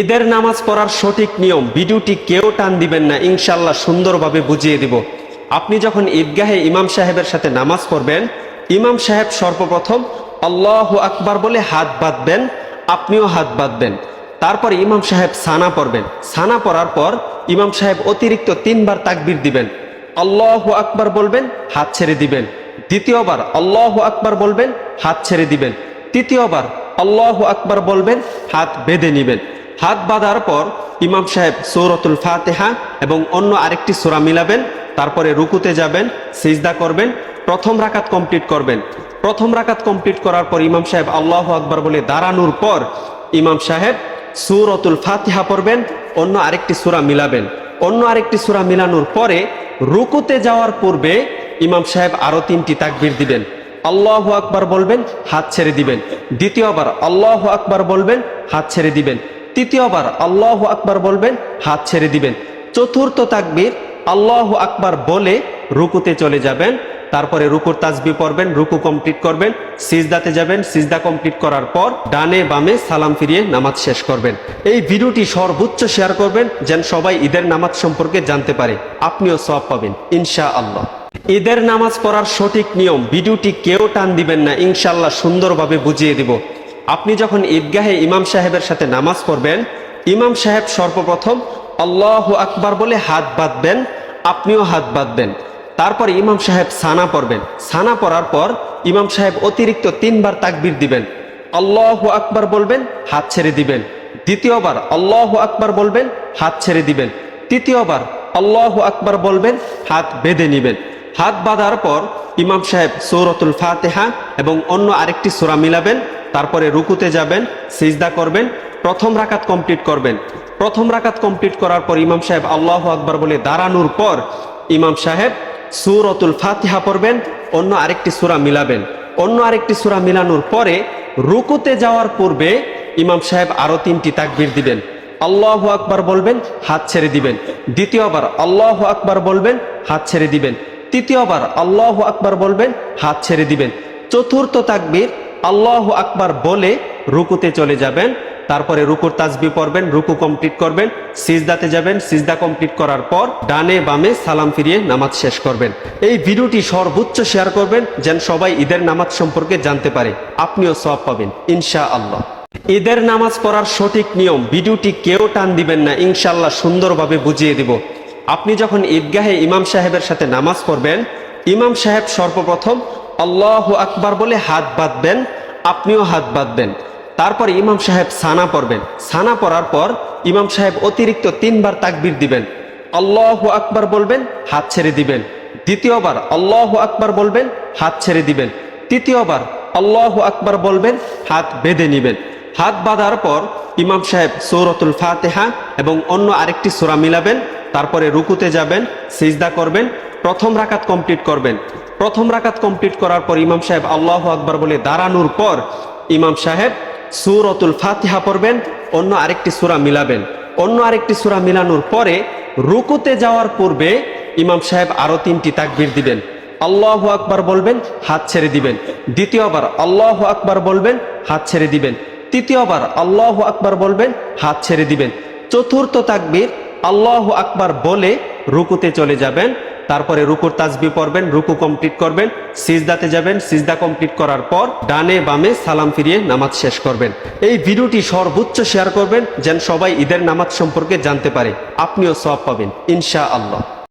ঈদের নামাজ পড়ার সঠিক নিয়ম, ভিডিওটি কেউ টান দিবেন না ইনশাল্লাহ সুন্দরভাবে বুঝিয়ে দিব। আপনি যখন ঈদগাহে ইমাম সাহেবের সাথে নামাজ পড়বেন, ইমাম সাহেব সর্বপ্রথম আল্লাহ আকবার বলে হাত বাঁধবেন, আপনিও হাত বাঁধবেন। তারপর ইমাম সাহেব সানা পড়বেন। সানা পড়ার পর ইমাম সাহেব অতিরিক্ত তিনবার তাকবির দিবেন। আল্লাহ আকবার বলবেন, হাত ছেড়ে দিবেন। দ্বিতীয়বার আল্লাহ আকবার বলবেন, হাত ছেড়ে দিবেন। তৃতীয়বার আল্লাহ আকবার বলবেন, হাত বেঁধে নিবেন। হাত বাঁধার পর ইমাম সাহেব সৌরতুল ফাতেহা এবং অন্য আরেকটি সোরা মিলাবেন, তারপরে রুকুতে যাবেন, সিজদা করবেন, প্রথম রাকাত কমপ্লিট করবেন। প্রথম রাকাত কমপ্লিট করার পর ইমাম সাহেব আল্লাহ আকবর বলে দাঁড়ানোর পর ইমাম সাহেব সুরতুল ফাতিহা পড়বেন, অন্য আরেকটি সূরা মিলাবেন। অন্য আরেকটি সূরা মিলানোর পরে রুকুতে যাওয়ার পূর্বে ইমাম সাহেব আরও তিনটি তাকবির দিবেন। আল্লাহ আকবার বলবেন, হাত ছেড়ে দিবেন। দ্বিতীয়বার আল্লাহ আকবার বলবেন, হাত ছেড়ে দিবেন। তৃতীয়বার আল্লাহ আকবার বলবেন, হাত ছেড়ে দিবেন। চতুর্থ তাকবীর, আল্লাহ আকবার বলে রুকুতে চলে যাবেন। তারপরে রুকুর তাজবি পড়বেন, রুকু কমপ্লিট করবেন। সিজদাতে যাবেন, সিজদা কমপ্লিট করার পর ডানে বামে সালাম ফিরিয়ে নামাজ শেষ করবেন। এই ভিডিওটি সর্বোচ্চ শেয়ার করবেন, যেন সবাই ঈদের নামাজ সম্পর্কে জানতে পারে। আপনিও সব পাবেন ইনশা আল্লাহ ঈদের নামাজ পড়ার সঠিক নিয়ম, ভিডিওটি কেউ টান দিবেন না ইনশাল্লাহ সুন্দরভাবে বুঝিয়ে দিব। আপনি যখন ঈদগাহে ইমাম সাহেবের সাথে নামাজ পড়বেন, ইমাম সাহেব সর্বপ্রথম আল্লাহ আকবার বলে হাত বাঁধবেন, আপনিও হাত বাঁধবেন। তারপর ইমাম সাহেব সানা পড়বেন। সানা পড়ার পর ইমাম সাহেব অতিরিক্ত তিনবার তাকবির দিবেন। আল্লাহ আকবার বলবেন, হাত ছেড়ে দিবেন। দ্বিতীয়বার আল্লাহ আকবার বলবেন, হাত ছেড়ে দিবেন। তৃতীয়বার আল্লাহ আকবার বলবেন, হাত বেঁধে নিবেন। হাত বাঁধার পর ইমাম সাহেব সৌরতুল ফাতেহা এবং অন্য আরেকটি সোরা মিলাবেন। তারপরে রুকুতে যাবেন, সিজদা করবেন, প্রথম রাকাত কমপ্লিট করবেন। প্রথম রাকাত কমপ্লিট করার পর ইমাম সাহেব আল্লাহ আকবর বলে দাঁড়ানোর পর ইমাম সাহেব সুরতুল ফাতিহা পড়বেন, অন্য আরেকটি সূরা মিলাবেন। অন্য আরেকটি সূরা মিলানোর পরে রুকুতে যাওয়ার পূর্বে ইমাম সাহেব আরও তিনটি তাকবির দিবেন। আল্লাহ আকবার বলবেন, হাত ছেড়ে দিবেন। দ্বিতীয়বার আল্লাহ আকবার বলবেন, হাত ছেড়ে দিবেন। তৃতীয়বার আল্লাহ আকবার বলবেন, হাত ছেড়ে দিবেন। চতুর্থ তাকবীর আল্লাহ আকবার বলে রুকুতে চলে যাবেন, তারপরে রুকুর তাজবি পড়বেন, রুকু কমপ্লিট করবেন, সিজদাতে যাবেন, সিজদা কমপ্লিট করার পর ডানে বামে সালাম ফিরিয়ে নামাজ শেষ করবেন। এই ভিডিওটি সর্বোচ্চ শেয়ার করবেন, যেন সবাই ঈদের নামাজ সম্পর্কে জানতে পারে, আপনিও সব পাবেন ইনশা আল্লাহ ঈদের নামাজ পড়ার সঠিক নিয়ম, ভিডিওটি কেউ টান দিবেন না ইনশাল্লাহ সুন্দরভাবে বুঝিয়ে দিব। আপনি যখন ঈদগাহে ইমাম সাহেবের সাথে নামাজ পড়বেন ইমাম সাহেব সর্বপ্রথম আল্লাহ আকবার বলে হাত বাঁধবেন, আপনিও হাত বাঁধবেন। তারপর ইমাম সাহেব সানা পড়বেন। সানা পড়ার পর ইমাম সাহেব অতিরিক্ত তিনবার তাকবির দিবেন। আল্লাহ আকবার বলবেন, হাত ছেড়ে দিবেন। দ্বিতীয়বার আল্লাহ আকবার বলবেন, হাত ছেড়ে দিবেন। তৃতীয়বার আল্লাহ আকবার বলবেন, হাত বেঁধে নিবেন। হাত বাঁধার পর ইমাম সাহেব সৌরতুল ফাতেহা এবং অন্য আরেকটি সোরা মিলাবেন। তারপরে রুকুতে যাবেন, সিজদা করবেন প্রথম রাকাত কমপ্লিট করবেন। প্রথম রাকাত কমপ্লিট করার পর ইমাম সাহেব আল্লাহ আকবার বলে দাঁড়ানোর পর ইমাম সাহেব সুরতুল ফাতিহা পড়বেন, অন্য আরেকটি সূরা মিলাবেন। অন্য আরেকটি সূরা মিলানোর পরে রুকুতে যাওয়ার পূর্বে ইমাম সাহেব আরও তিনটি তাকবির দিবেন। আল্লাহ আকবার বলবেন, হাত ছেড়ে দিবেন। দ্বিতীয়বার আল্লাহ আকবার বলবেন, হাত ছেড়ে দিবেন। তৃতীয়বার আল্লাহ আকবার বলবেন, হাত ছেড়ে দিবেন। চতুর্থ তাকবির আল্লাহ আকবার বলে রুকুতে চলে যাবেন। তারপরে রুকুর তাজবি পড়বেন, রুকু কমপ্লিট করবেন, সিজদাতে যাবেন, সিজদা কমপ্লিট করার পর ডানে বামে সালাম ফিরিয়ে নামাজ শেষ করবেন। এই ভিডিওটি সর্বোচ্চ শেয়ার করবেন, যেন সবাই ঈদের নামাজ সম্পর্কে জানতে পারে। আপনিও সব পাবেন ইনশা আল্লাহ